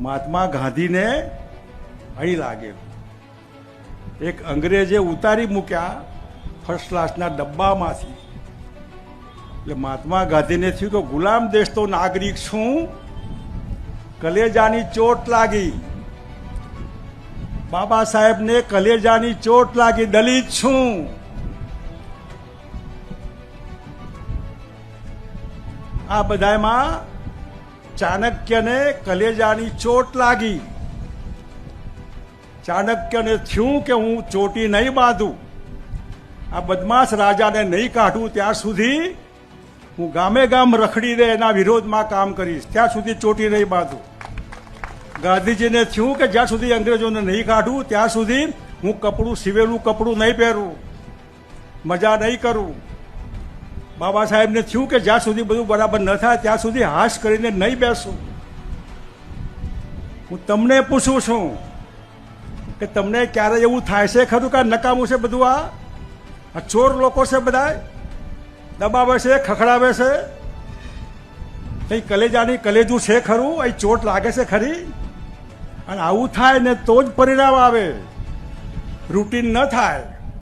મહાત્મા ગાંધીને અહીં લાગે. એક અંગ્રેજે ઉતારી મૂક્યા ફર્સ્ટ ક્લાસના ડબ્બામાંથી. એટલે મહાત્મા ગાંધીને થયું કે ગુલામ દેશ તો નાગરિક છું. કલેજાની ચોટ લાગી. બાબા સાહેબને કલેજાની ચોટ લાગી, દલિત છું. આ બધામાં ચાણક્યને કલેજાની ચોટ લાગી. ચાણક્યને થયું કે હું ચોટી નહીં બાંધું. આ બદમાશ રાજાને નહીં કાઢું ત્યાં સુધી હું ગામે ગામ રખડીને એના વિરોધમાં કામ કરીશ. ત્યાં સુધી ચોટી નહીં બાંધું. ગાંધીજીને થયું કે જ્યાં સુધી અંગ્રેજોને નહીં કાઢું, ત્યાં સુધી હું કપડું, સીવેલું કપડું નહીં પહેરું. મજા નહીં કરું. બાબા સાહેબને થયું કે જ્યાં સુધી બધું બરાબર ન થાય, ત્યાં સુધી હાશ કરીને નહીં બેસું. હું તમને પૂછું છું કે તમને ક્યારે એવું થાય છે ખરું કે નકામું છે બધું આ? આ ચોર લોકો છે બધા દબાવે છે, ખખડાવે છે? કઈ કલેજાની કલેજું છે ખરું? અહીં ચોટ લાગે છે ખરી? અને આવું થાય ને તો જ પરિણામ આવે. રૂટીન ન થાય.